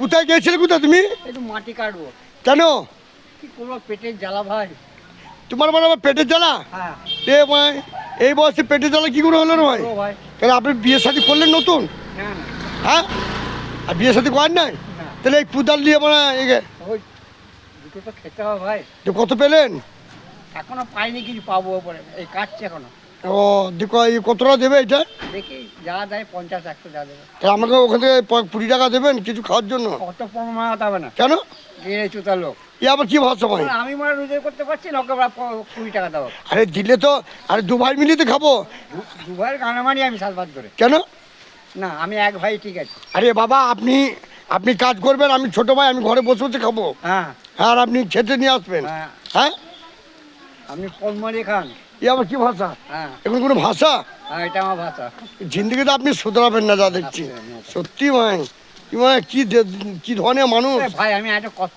কোথায় গিয়েছিলে কোথায় তুমি? একটু মাটি কাটবো। কেন? কি করব পেটের জ্বালা ভাই। তোমার মানে আবার পেটের জ্বালা? হ্যাঁ। এ ভাই এই বয়সে পেটের জ্বালা কি করে হলো না ভাই? কেন আপনি বিয়ে শাদী করলেন নতুন? হ্যাঁ? আর বিয়ে শাদী করেন নাই? তাহলে এই কুদাল দিয়ে মানে ওই খেতে হবে ভাই। কত পেলেন? এখনও পাইনি কিছু পাবো এই কাটছে এখনও। ও কতটা দেবে এটা? দেখি যা দেয় পঞ্চাশ একশো যা দেবে। আমাকে ওখান থেকে কুড়ি টাকা দেবেন কিছু খাওয়ার জন্য? অত প্রমাণ হবে না। কেন? লোক। এ আবার কি ভাষা ভাই? আমি মানে রোজগার করতে পারছি না ওকে কুড়ি টাকা আরে দিলে তো আরে দু ভাই মিলিয়ে তো খাব। দু- ভাইয়ের আমি সাত ভাত ধরে কেন? না আমি এক ভাই ঠিক আছে। আরে বাবা আপনি আপনি কাজ করবেন আমি ছোট ভাই আমি ঘরে বসে বসে খাব। হ্যাঁ। আর আপনি খেতে নিয়ে আসবেন। হ্যাঁ। হ্যাঁ? আপনি পলমারি খান। এ আবার কি ভাষা? হ্যাঁ। এখন কোনো ভাষা? হ্যাঁ এটা আমার ভাষা। জিন্দিগিতে আপনি শুধরাবেন না যা দেখছি। সত্যি ভাই কি ভাই কি ধরনের মানুষ? ভাই আমি একটা কথা